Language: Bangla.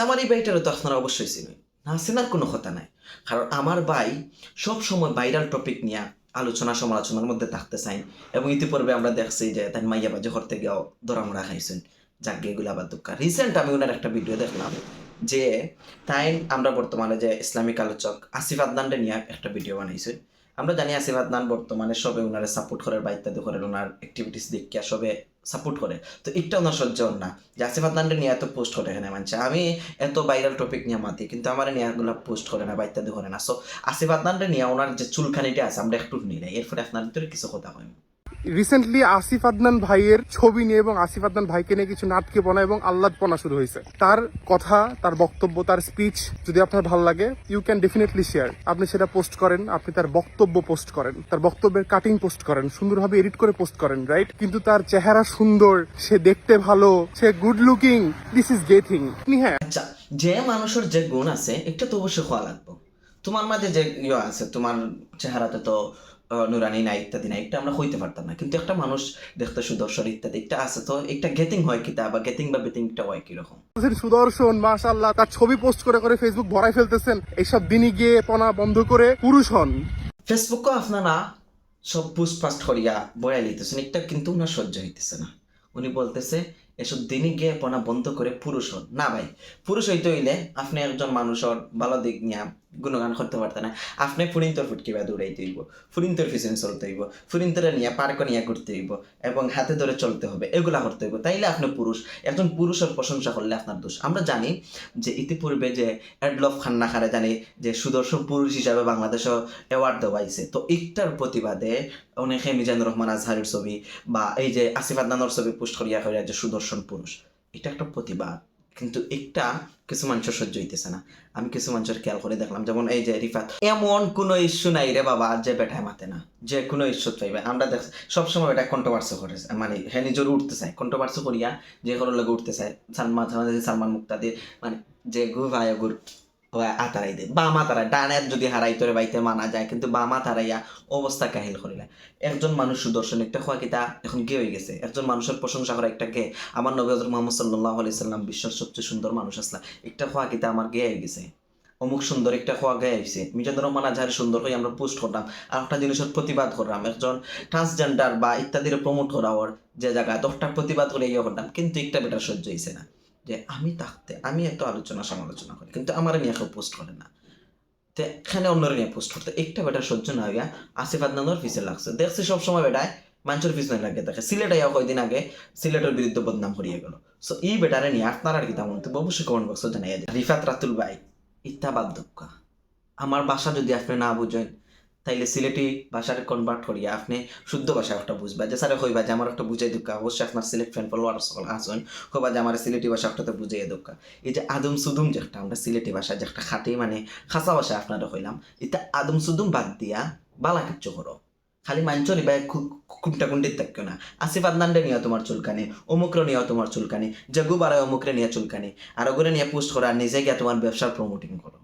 আমার এই বাইটারও তো আপনারা অবশ্যই চিনেন। না, চেনার কোনো কথা নাই। কারণ আমার ভাই সব সময় ভাইরাল টপিক নিয়ে আলোচনা সমালোচনার মধ্যে থাকতে চাই এবং ইতিপূর্বে আমরা দেখছি যে তাই মাইয়া বাজে ঘর থেকেও দরামরা খাইছেন যাকে এগুলো আবার দুঃখ রিসেন্ট আমি ওনার একটা ভিডিও দেখলাম যে তাই আমরা বর্তমানে যে ইসলামিক আলোচক আসিফ আদনানরে নিয়ে একটা ভিডিও বানাইছেন আমরা জানি আসিফ আদনান বর্তমানে সবে ওনারে সাপোর্ট করে বা ইত্যাদি করে ওনার অ্যাক্টিভিটিস দেখিয়া সবে সাপোর্ট করে। তো এটা ওনার সহ্য না। যে আসিফ আদনানরে নিয়ে এত পোস্ট করে এখানে, মানছে। আমি এত ভাইরাল টপিক নিয়ে মাতি, কিন্তু আমার নিয়ে পোস্ট করে না বা ইত্যাদি করে না সো আসিফ আদনানরে নিয়ে ওনার যে চুলখানিটা আছে, আমরা একটু নিই। এর এরপরে আপনার ভিতরে কিছু কথা হয়। রিসেন্টলি আসিফ আদনান ভাইয়ের ছবি নিয়ে এবং আসিফ আদনান ভাইকে নিয়ে কিছু নাটকেপনা এবং আহ্লাদপনা শুরু হয়েছে। তার কথা, তার বক্তব্য, তার স্পিচ যদি আপনার ভালো লাগে ইউ ক্যান ডেফিনেটলি শেয়ার আপনি সেটা পোস্ট করেন, আপনি তার বক্তব্য পোস্ট করেন, তার বক্তব্যের কাটিং পোস্ট করেন, সুন্দরভাবে এডিট করে পোস্ট করেন রাইট কিন্তু তার চেহারা সুন্দর, সে দেখতে ভালো, সে good looking this is gay thing আপনি হ্যাঁ। আচ্ছা যে মানুষের যে গুণ আছে, একটা তো অবশ্যই হওয়া লাগবে। তোমার মাঝে যে ইয়ে আছে, তোমার চেহারাতে তো নুরানি নাই ইত্যাদি নাই এটা আমরা হইতে পারতাম না। কিন্তু একটা মানুষ দেখতে সুদর্শন ইত্যাদি একটা আছে তো একটা গেটিং হয় কিতা বা গেটিং বা বেটিংটা হয় কীরকম। সুদর্শন মাশাল্লাহ তার ছবি পোস্ট করে করে ফেসবুক ভরাই ফেলতেছেন এইসব দিনই গিয়ে পনা বন্ধ করে পুরুষ হন। ফেসবুকও আপনারা সব পোস্ট ফাস্ট করিয়া বয়াই লিতেছেন একটা কিন্তু ওনার সহ্য হইতেছে না। উনি বলতেছে এসব দিনই গিয়ে পনা বন্ধ করে পুরুষ হন। না ভাই, পুরুষ হইতে হইলে আপনি একজন মানুষের ভালো দিক নিয়ে গুণগান করতে পারতেন না। আপনি ফুরিন্তর ফুটকিবা দৌড়াইতে হইব, ফুরিন্তর পিছনে চলতে হইব, ফুরিন্তরে নিয়ে পার্ক নিয়ে ঘুরতে হইব এবং হাতে ধরে চলতে হবে, এগুলা করতে হইব। তাইলে আপনি পুরুষ, একজন পুরুষের প্রশংসা করলে আপনার দোষ। আমরা জানি যে ইতিপূর্বে যে অ্যাডলফ খান্না খারে জানি যে সুদর্শন পুরুষ হিসাবে বাংলাদেশও অ্যাওয়ার্ড দেওয়া হয়েছে তো একটার প্রতিবাদে অনেকে মিজানুর রহমান আজহারের ছবি বা এই যে আসিফ আদনানোর ছবি পোস্ট করিয়া করিয়া যে সুদর্শন পুরুষ। এটা একটা প্রতিবাদ। কিন্তু একটা কিছু মানুষের সহ্য হইতেছে না। আমি কিছু মানুষের খেয়াল করে দেখলাম, যেমন এই যে রিফাত, এমন কোনো ইস্যু নাই রে বাবা যে বেটায় মাতে না। যে কোনো ইস্যু পাইবে। আমরা দেখ সবসময় এটা কন্ট্রোভার্সি করে মানে হ্যাঁ নিজের উঠতে চায়। কন্ট্রোভার্সি করিয়া যে কোনো লোক উঠতে চায়। সালমান সালমান মুক্তাদের মানে যে গু ভাই গুর আতারাই দে বা মাতারাই ডানের যদি হারাই তোরে বাইতে মানা যায়, কিন্তু অবস্থা কাহিল করিলা একজন মানুষ সুদর্শন একটা খোয়া কিতা এখন হয়ে গেছে। একজন মানুষের প্রশংসা করা একটা আমার নবী হজরত মোহাম্মদ সাল্লাহ বিশ্বের সবচেয়ে সুন্দর মানুষ আসলা। একটা খোয়া কিতা আমার গে হয়ে গেছে। অমুক সুন্দর একটা খোয়া গায়ে হয়েছে মিজানুর রহমান সুন্দর হয়ে আমরা পোস্ট করলাম। আর একটা জিনিসের প্রতিবাদ করলাম। একজন ট্রান্সজেন্ডার বা ইত্যাদির প্রমোট করা ওর যে জায়গায় দশটা প্রতিবাদ করে ইয়ে করলাম। কিন্তু একটা বেটা সহ্য হয়েছে না। যে আমি থাকতে আমি এত আলোচনা সমালোচনা করি, কিন্তু আমার নিয়ে কেউ পোস্ট করে না। তো এখানে অন্যরা নিয়ে পোস্ট করতে, একটা বেটা সহ্য না হইয়া আসিফ আদনানোর পিছে লাগছে। দেখছি সবসময় বেটায় মানুষের পিছনে লাগে, দেখে সিলেট আইয়া কয়দিন আগে সিলেটের বিরুদ্ধে বদনাম করিয়ে গেল। সো এই বেটারে নিয়ে আপনার আর কি তেমন তো অবশ্যই কমেন্ট বক্সে জানাই রিফাত রাতুল ভাই ইত্যা বাদ আমার ভাষা যদি আপনি না বুঝেন তাইলে সিলেটি ভাষাটা কনভার্ট করিয়া আপনি শুদ্ধ ভাষা একটা বুঝবা। যে স্যার হইবা যে আমার একটা বুঝাই দোকা, অবশ্যই আপনার সিলেট ফ্যান ফলোয়ার সকল আসুন হইবা যে আমার সিলেটি ভাষা একটা তো বুঝাই দোকা। এই যে আদম সুদুম যে একটা, আমরা সিলেটি ভাষা যে একটা খাটি মানে খাসা ভাষা আপনারা হইলাম এটা আদম সুদুম বাদ দিয়া বালা কিচ্ছু করো। খালি মাঞ্চরি বা কুন্টা কুন্ডিত থাকো না। আসিফ আদনান্ডে নিয়ে তোমার চুলকানি, অমুকরে নিয়ে তোমার চুলকানি জগু বারায় অমুকরে নিয়ে চুলকানি। আর ওগুলো নিয়ে পোস্ট করা, নিজে গিয়ে তোমার ব্যবসার প্রমোটিং করো.